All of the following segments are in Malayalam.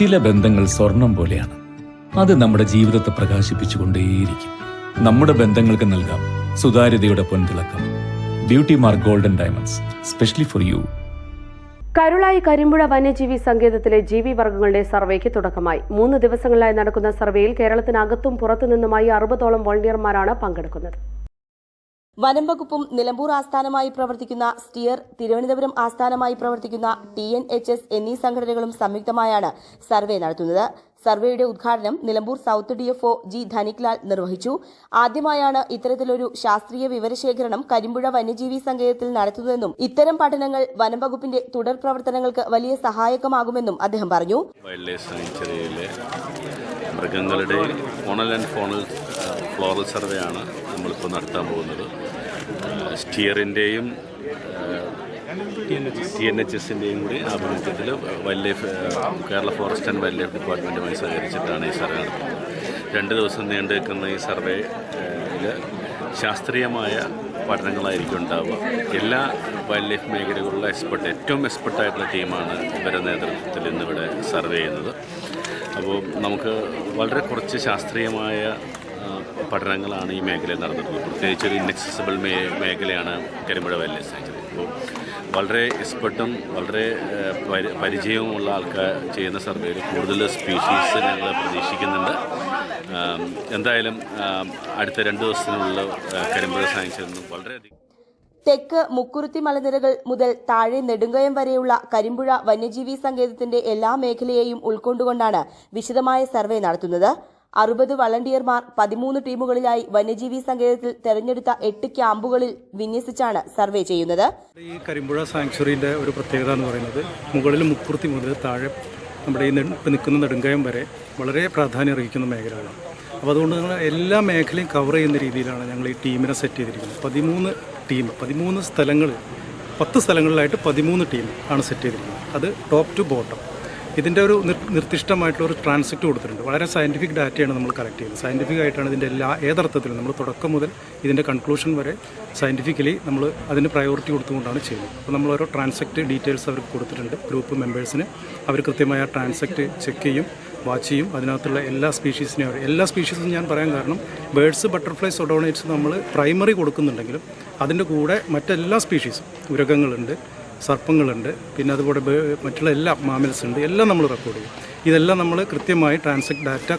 ചില ബന്ധങ്ങൾ സ്വർണം പോലെയാണ്. അത് നമ്മുടെ ജീവിതത്തെ പ്രകാശിപ്പിച്ചുകൊണ്ടേയിരിക്കും. നമ്മുടെ ബന്ധങ്ങൾക്ക് നൽകാം സുതാര്യതയുടെ പൊൻതിളക്കം. Beauty mark golden diamonds specially for you Karulai Karimpuzha വന്യജീവി സങ്കേതത്തിലെ ജീവി വർഗങ്ങളുടെ സർവേക്ക് തുടക്കമായി. മൂന്ന് ദിവസങ്ങളിലായി നടക്കുന്ന സർവേയിൽ കേരളത്തിനകത്തും പുറത്തുനിന്നുമായി അറുപതോളം വോളണ്ടിയർമാരാണ് പങ്കെടുക്കുന്നത്. വനം വകുപ്പും നിലമ്പൂർ ആസ്ഥാനമായി പ്രവർത്തിക്കുന്ന സ്റ്റിയർ തിരുവനന്തപുരം ആസ്ഥാനമായി പ്രവർത്തിക്കുന്ന ടി എൻ എച്ച് എസ് എന്നീ സംഘടനകളും സംയുക്തമായാണ് സർവേ നടത്തുന്നത്. സർവേയുടെ ഉദ്ഘാടനം Nilambur south DFO G Dhaniklal നിർവഹിച്ചു. ആദ്യമായാണ് ഇത്തരത്തിലൊരു ശാസ്ത്രീയ വിവരശേഖരണം കരിമ്പുഴ വന്യജീവി സങ്കേതത്തിൽ നടത്തുന്നതെന്നും ഇത്തരം പഠനങ്ങൾ വനം വകുപ്പിന്റെ തുടർ പ്രവർത്തനങ്ങൾക്ക് വലിയ സഹായകമാകുമെന്നും അദ്ദേഹം പറഞ്ഞു. മൃഗങ്ങളുടെ faunal and faunal floral survey ആണ് നമ്മളിപ്പോൾ നടത്താൻ പോകുന്നത്. സ്റ്റിയറിന്റെയും ടി എൻ എച്ച് എസിന്റെയും കൂടി ആഭിമുഖ്യത്തിൽ wild life Kerala forest and wild life ഡിപ്പാർട്ട്മെന്റുമായി സഹകരിച്ചിട്ടാണ് ഈ സർവേ നടത്തുന്നത്. രണ്ട് ദിവസം നീണ്ടു നിൽക്കുന്ന ഈ സർവേയിൽ ശാസ്ത്രീയമായ പഠനങ്ങളായിരിക്കും ഉണ്ടാവുക. എല്ലാ വൈൽഡ് ലൈഫ് മേഖലകളിലുള്ള എക്സ്പെർട്ട് ഏറ്റവും എക്സ്പെർട്ടായിട്ടുള്ള ടീമാണ് ഇവരുടെ നേതൃത്വത്തിൽ ഇന്നിവിടെ സർവേ ചെയ്യുന്നത്. അപ്പോൾ നമുക്ക് വളരെ കുറച്ച് ശാസ്ത്രീയമായ പഠനങ്ങളാണ് ഈ മേഖലയിൽ നടന്നിട്ടുള്ളത്. പ്രത്യേകിച്ച് ഒരു ഇൻഎക്സസിബിൾ മേ മേഖലയാണ് കരിമ്പുഴ വൈൽഡ് സാങ്ച്വറി അപ്പോൾ വളരെ എക്സ്പെർട്ടും വളരെ പരിചയവുമുള്ള ആൾക്കാർ ചെയ്യുന്ന സർവേയിൽ കൂടുതൽ സ്പീഷീസ് ഞങ്ങൾ പ്രതീക്ഷിക്കുന്നുണ്ട്. എന്തായാലും അടുത്ത രണ്ട് ദിവസത്തിനുള്ള കരിമ്പുഴ സാങ്ച്വറിന് വളരെയധികം തെക്ക് മുക്കുരുത്തി മലനിരകൾ മുതൽ താഴെ നെടുങ്കയം വരെയുള്ള കരിമ്പുഴ വന്യജീവി സങ്കേതത്തിന്റെ എല്ലാ മേഖലയെയും ഉൾക്കൊണ്ടുകൊണ്ടാണ് വിശദമായ സർവേ നടത്തുന്നത്. അറുപത് വളണ്ടിയർമാർ പതിമൂന്ന് ടീമുകളിലായി വന്യജീവി സങ്കേതത്തിൽ തെരഞ്ഞെടുത്ത എട്ട് ക്യാമ്പുകളിൽ വിന്യസിച്ചാണ് സർവേ ചെയ്യുന്നത്. ഈ കരിമ്പുഴ സാങ്ച്വറിന്റെ ഒരു പ്രത്യേകത എന്ന് പറയുന്നത് മുകളിൽ മുക്കുർത്തി മുതൽ താഴെ നമ്മുടെ ഈ നിൽക്കുന്ന നെടുങ്കയം വരെ വളരെ പ്രാധാന്യം അറിയിക്കുന്ന മേഖലകളാണ്. അപ്പോൾ അതുകൊണ്ട് തന്നെ എല്ലാ മേഖലയും കവർ ചെയ്യുന്ന രീതിയിലാണ് ഞങ്ങൾ ഈ ടീമിനെ സെറ്റ് ചെയ്തിരിക്കുന്നത്. പതിമൂന്ന് ടീം പതിമൂന്ന് സ്ഥലങ്ങൾ പത്ത് സ്ഥലങ്ങളിലായിട്ട് പതിമൂന്ന് ടീം ആണ് സെറ്റ് ചെയ്തിരിക്കുന്നത്. അത് ടോപ്പ് ടു ബോട്ടം ഇതിന്റെ ഒരു നിർ- നിർദ്ദിഷ്ടമായിട്ടുള്ള ഒരു ട്രാൻസെക്റ്റ് കൊടുത്തിട്ടുണ്ട്. വളരെ സയന്റിഫിക് ഡാറ്റയാണ് നമ്മൾ കളക്ട് ചെയ്യുന്നത്. സയന്റിഫിക് ആയിട്ടാണ് ഇതിന്റെ എല്ലാ ഏതർത്ഥത്തിലും നമ്മൾ തുടക്കം മുതൽ ഇതിന്റെ കൺക്ലൂഷൻ വരെ സയന്റിഫിക്കലി നമ്മൾ അതിന് പ്രയോറിറ്റി കൊടുത്തുകൊണ്ടാണ് ചെയ്യുന്നത്. അപ്പോൾ നമ്മൾ ഓരോ ട്രാൻസെക്റ്റ് ഡീറ്റെയിൽസ് അവർക്ക് കൊടുത്തിട്ടുണ്ട്. ഗ്രൂപ്പ് മെമ്പേഴ്സിന് അവർ കൃത്യമായ ട്രാൻസെക്റ്റ് ചെക്ക് ചെയ്യും വാച്ച് ചെയ്യും. അതിനകത്തുള്ള എല്ലാ സ്പീഷീസിനെയും എല്ലാ സ്പീഷീസും ഞാൻ പറയാൻ കാരണം ബേഡ്സ് ബട്ടർഫ്ലൈസ് ഒഡോണേറ്റ്സ് നമ്മൾ പ്രൈമറി കൊടുക്കുന്നുണ്ടെങ്കിലും അതിന്റെ കൂടെ മറ്റെല്ലാ സ്പീഷീസും ഉരകങ്ങളുണ്ട്. സർപ്പങ്ങളുണ്ട്. പിന്നെ അതുപോലെ മറ്റുള്ള എല്ലാ മാമൽസ് ഉണ്ട്. എല്ലാം നമ്മൾ റെക്കോർഡ് ചെയ്യും. ഇതെല്ലാം നമ്മൾ കൃത്യമായി ട്രാൻസ്ക്ട് ഡാറ്റ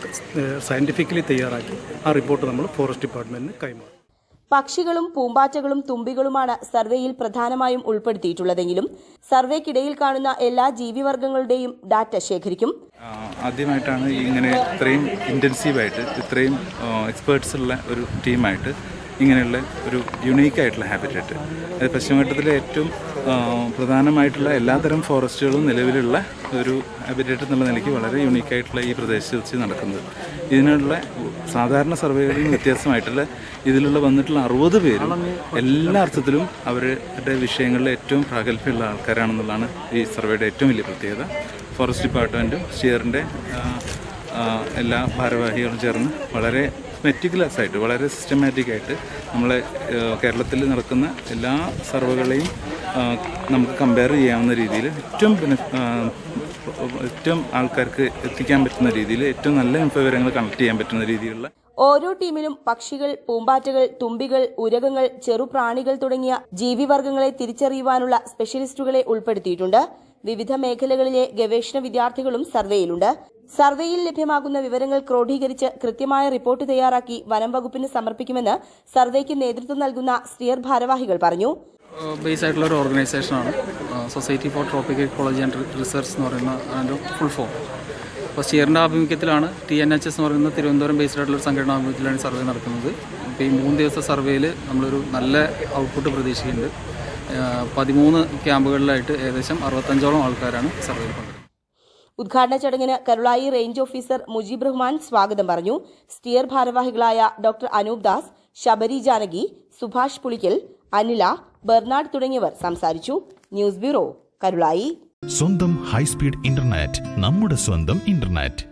സയന്റിഫിക്കലി തയ്യാറാക്കി ആ റിപ്പോർട്ട് നമ്മൾ ഫോറസ്റ്റ് ഡിപ്പാർട്ട്മെന്റിന് കൈമാറും. പക്ഷികളും പൂമ്പാറ്റകളും തുമ്പികളുമാണ് സർവേയിൽ പ്രധാനമായും ഉൾപ്പെടുത്തിയിട്ടുള്ളതെങ്കിലും സർവേക്കിടയിൽ കാണുന്ന എല്ലാ ജീവിവർഗങ്ങളുടെയും ഡാറ്റ ശേഖരിക്കും. ആദ്യമായിട്ടാണ് ഇങ്ങനെ ഇത്രയും ഇന്റൻസീവായിട്ട് ഇത്രയും എക്സ്പേർട്സ് ഉള്ള ഒരു ടീമായിട്ട് ഇങ്ങനെയുള്ള ഒരു യുണീക്കായിട്ടുള്ള ഹാബിറ്റേറ്റ് അത് പശ്ചിമഘട്ടത്തിലെ ഏറ്റവും പ്രധാനമായിട്ടുള്ള എല്ലാതരം ഫോറസ്റ്റുകളും നിലവിലുള്ള ഒരു ഹാബിറ്റേറ്റ് എന്നുള്ള നിലയ്ക്ക് വളരെ യുണീക്കായിട്ടുള്ള ഈ പ്രദേശത്ത് വെച്ച് നടക്കുന്നത്. ഇതിനുള്ള സാധാരണ സർവേകളിൽ നിന്ന് വ്യത്യാസമായിട്ടുള്ള ഇതിലുള്ള വന്നിട്ടുള്ള അറുപത് പേരും എല്ലാ അർത്ഥത്തിലും അവരുടെ വിഷയങ്ങളിൽ ഏറ്റവും പ്രാഗൽഭ്യമുള്ള ആൾക്കാരാണെന്നുള്ളതാണ് ഈ സർവേയുടെ ഏറ്റവും വലിയ പ്രത്യേകത. ഫോറസ്റ്റ് ഡിപ്പാർട്ട്മെന്റും ഷിയറിന്റെ എല്ലാ ഭാരവാഹികളും ചേർന്ന് വളരെ മെറ്റിക്കുലസ് ആയിട്ട് വളരെ സിസ്റ്റമാറ്റിക് ആയിട്ട് നമ്മളെ കേരളത്തിൽ നടക്കുന്ന എല്ലാ സർവകളെയും നമുക്ക് കമ്പയർ ചെയ്യാവുന്ന രീതിയിൽ ഏറ്റവും ഏറ്റവും ആൾക്കാർക്ക് എത്തിക്കാൻ പറ്റുന്ന രീതിയിൽ ഏറ്റവും നല്ല വിവരങ്ങൾ കണക്ട് ചെയ്യാൻ പറ്റുന്ന രീതിയിലുള്ള ഓരോ ടീമിലും പക്ഷികൾ പൂമ്പാറ്റകൾ തുമ്പികൾ ഉരകങ്ങൾ ചെറുപ്രാണികൾ തുടങ്ങിയ ജീവിവർഗങ്ങളെ തിരിച്ചറിയുവാനുള്ള സ്പെഷ്യലിസ്റ്റുകളെ ഉൾപ്പെടുത്തിയിട്ടുണ്ട്. വിവിധ മേഖലകളിലെ ഗവേഷണ വിദ്യാർത്ഥികളും സർവേയിലുണ്ട്. സർവേയിൽ ലഭ്യമാകുന്ന വിവരങ്ങൾ ക്രോഡീകരിച്ച് കൃത്യമായ റിപ്പോർട്ട് തയ്യാറാക്കി വനം വകുപ്പിന് സമർപ്പിക്കുമെന്ന് സർവേക്ക് നേതൃത്വം നൽകുന്ന സ്റ്റിയർ ഭാരവാഹികൾ പറഞ്ഞു. ബേസ് ആയിട്ടുള്ള ഒരു ഓർഗനൈസേഷനാണ് society for tropical ecology and research എന്ന് പറയുന്ന അതിന്റെ ഫുൾ ഫോം അപ്പോൾ സ്റ്റിയറിന്റെ ആഭിമുഖ്യത്തിലാണ് ടി എൻ എച്ച് എസ് എന്ന് പറയുന്ന തിരുവനന്തപുരം ബേസ്ഡ് ആയിട്ടുള്ള ഒരു സംഘടന ആഭിമുഖ്യത്തിലാണ് സർവേ നടക്കുന്നത്. അപ്പോൾ ഈ മൂന്ന് ദിവസത്തെ സർവേയിൽ നമ്മളൊരു നല്ല ഔട്ട്പുട്ട് പ്രതീക്ഷിക്കുന്നുണ്ട്. പതിമൂന്ന് ക്യാമ്പുകളിലായിട്ട് ഏകദേശം അറുപത്തഞ്ചോളം ആൾക്കാരാണ് സർവേയിൽ പങ്കെടുക്കുന്നത്. ഉദ്ഘാടന ചടങ്ങിന് കരുളായി റേഞ്ച് ഓഫീസർ മുജീബ് റഹ്മാൻ സ്വാഗതം പറഞ്ഞു. സ്റ്റിയർ ഭാരവാഹികളായ ഡോക്ടർ അനൂപ് ദാസ് ശബരി ജാനകി സുഭാഷ് പുളിക്കൽ അനില ബെർണാഡ് തുടങ്ങിയവർ സംസാരിച്ചു. News bureau Karulai. സ്വന്തം ഹൈസ്പീഡ് ഇന്റർനെറ്റ് നമ്മുടെ സ്വന്തം ഇന്റർനെറ്റ്.